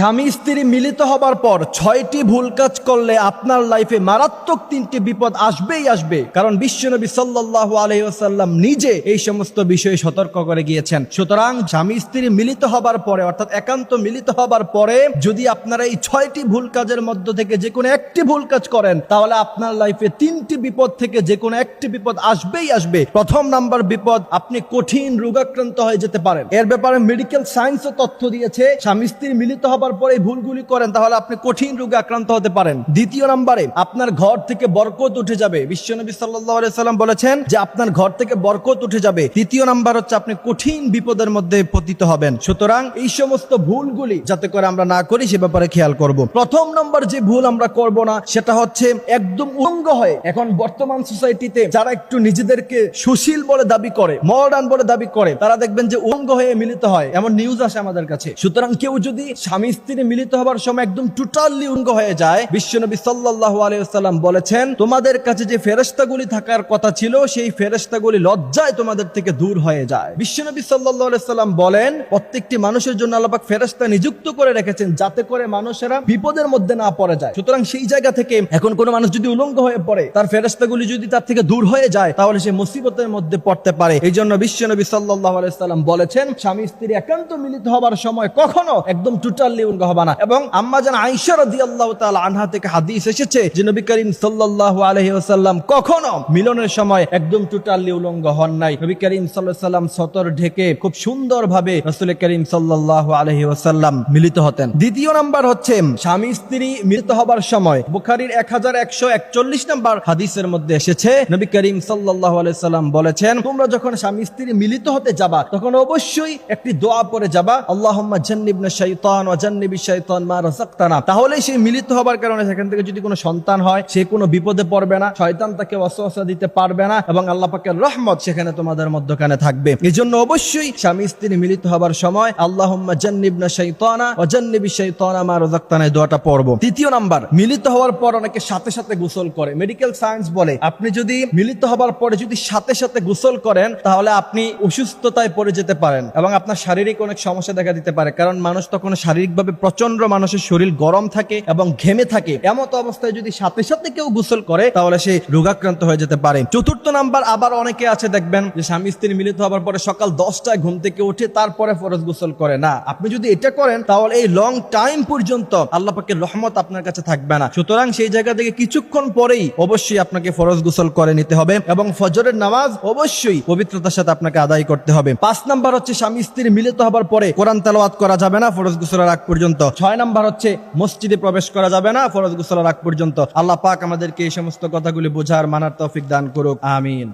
স্বামী স্ত্রী মিলিত হবার পর ছয়টি ভুল কাজ করলে আপনার লাইফে মারাত্মক তিনটি বিপদ আসবেই আসবে। কারণ বিশ্বনবী সাল্লাল্লাহু আলাইহি ওয়াসাল্লাম নিজে এই সমস্ত বিষয়ে সতর্ক করে গিয়েছেন। সুতরাং স্বামী স্ত্রী মিলিত হবার পরে, অর্থাৎ একান্ত মিলিত হবার পরে, যদি আপনারা এই ছয়টি ভুল কাজের মধ্য থেকে যে কোনো একটি ভুল কাজ করেন, তাহলে আপনার লাইফে তিনটি বিপদ থেকে যে কোনো একটি বিপদ আসবেই আসবে। প্রথম নাম্বার বিপদ, আপনি কঠিন রোগাক্রান্ত হয়ে যেতে পারেন। এর ব্যাপারে মেডিকেল সায়েন্সও তথ্য দিয়েছে, স্বামী স্ত্রী মিলিত হবার পরে ভুলগুলি করেন, তাহলে আপনি কঠিন রোগে আক্রান্ত হতে পারেন। দ্বিতীয় নাম্বারে, আপনার ঘর থেকে বরকত উঠে যাবে। বিশ্বনবী সাল্লাম বলেছেন যে, আপনার ঘর থেকে বরকত উঠে যাবে। তৃতীয় নাম্বার হচ্ছে, আপনি কঠিন বিপদের মধ্যে পতিত হবেন। সুতরাং এই সমস্ত ভুলগুলি যাতে করে আমরা না করি, সে ব্যাপারে খেয়াল করব। প্রথম নম্বর যে ভুল আমরা করব না, সেটা হচ্ছে একদম উলঙ্গ হয়ে এখন বর্তমান সোসাইটিতে যারা একটু নিজেদেরকে সুশীল বলে দাবি করে, মডার্ন বলে দাবি করে, তারা দেখবেন যে উলঙ্গ হয়ে মিলিত হয়। এমন নিউজ আসে আমাদের কাছে। সুতরাং কেউ যদি স্বামী স্ত্রী মিলিত হবার সময় একদম টোটালি উলঙ্গ হয়ে যায়। বিশ্বনবী সাল্লাল্লাহু আলাইহি ওয়াসাল্লাম বলেছেন, তোমাদের কাছে যে ফেরেশতাগুলি থাকার কথা ছিল, সেই ফেরেশতাগুলি লজ্জায় তোমাদের থেকে দূর হয়ে যায়। বিশ্বনবী সাল্লাল্লাহু আলাইহি সাল্লাম বলেন, প্রত্যেকটি মানুষের জন্য আল্লাহ পাক ফেরেশতা নিযুক্ত করে রেখেছেন যাতে করে মানুষেরা বিপদের মধ্যে না পড়ে যায়। সুতরাং সেই জায়গা থেকে এখন কোনো মানুষ যদি উলঙ্গ হয়ে পড়ে, তার ফেরেশতাগুলি যদি তার থেকে দূর হয়ে যায়, তাহলে সে মুসিবতের মধ্যে পড়তে পারে। এই জন্য বিশ্বনবী সাল্লাল্লাহু আলাইহি সাল্লাম বলেছেন স্বামী স্ত্রী একান্ত মিলিত হবার সময় কখনো একদম টোটালি মিলিত হতেন। দ্বিতীয় নাম্বার হচ্ছে স্বামী স্ত্রী মিলিত হবার সময়। বুখারীর 1141 নাম্বার হাদিসের মধ্যে এসেছে, নবী করিম সাল্লাম বলেছেন, তোমরা যখন স্বামী স্ত্রী মিলিত হতে যাবা, তখন অবশ্যই একটি দোয়া পড়ে যাবা। আল্লাহুম্মা জান্নিবনা শাইতান ওয়া জান্নিবি তাহলে সেই মিলিত হবার কারণে সেখান থেকে যদি কোনো সন্তান হয়, সে কোনো বিপদে পড়বে না, শয়তান তাকে দিতে পারবে না, এবং আল্লাহ পাকের রহমত সেখানে তোমাদের মধ্যখানে থাকবে। অবশ্যই স্বামী স্ত্রী মিলিত হবার সময় জান্নিবনা মা দোয়াটা তৃতীয় নাম্বার, মিলিত হওয়ার পর অনেকে সাথে সাথে গোসল করে। মেডিকেল সায়েন্স বলে, আপনি যদি মিলিত হবার পরে যদি সাথে সাথে গোসল করেন, তাহলে আপনি অসুস্থতায় পড়ে যেতে পারেন, এবং আপনার শারীরিক অনেক সমস্যা দেখা দিতে পারে, কারণ মানুষ তখন শারীরিকভাবে প্রচণ্ড মানুষের শরীর গরম থাকে এবং ঘেমে থাকে। এমত অবস্থায় যদি সাথে সাথে কেউ গোসল করে, তাহলে সে রোগাক্রান্ত হয়ে যেতে পারে। চতুর্থ নাম্বার আবার অনেকে আছে, দেখবেন যে স্বামী স্ত্রী মিলিত হবার পরে সকাল দশটায় ঘুম থেকে উঠে তারপরে ফরজ গোসল করে। না, আপনি যদি এটা করেন, তাহলে এই লং টাইম পর্যন্ত আল্লাহ পাকের রহমত আপনার কাছে থাকবে না। সুতরাং সেই জায়গা থেকে কিছুক্ষণ পরেই অবশ্যই আপনাকে ফরজ গোসল করে নিতে হবে এবং ফজরের নামাজ অবশ্যই পবিত্রতার সাথে আপনাকে আদায় করতে হবে। পাঁচ নাম্বার হচ্ছে, স্বামী স্ত্রী মিলিত হবার পরে কোরআন তেলাওয়াত করা যাবে না, ফরজ গোসলের আগ পর্যন্ত। ছয় নাম্বার হচ্ছে, মসজিদে প্রবেশ করা যাবে না, ফরজ গোসলের আগ পর্যন্ত। আল্লাহ পাক আমাদেরকে এই সমস্ত কথাগুলি বোঝার মানার তৌফিক দান করুক, আমিন।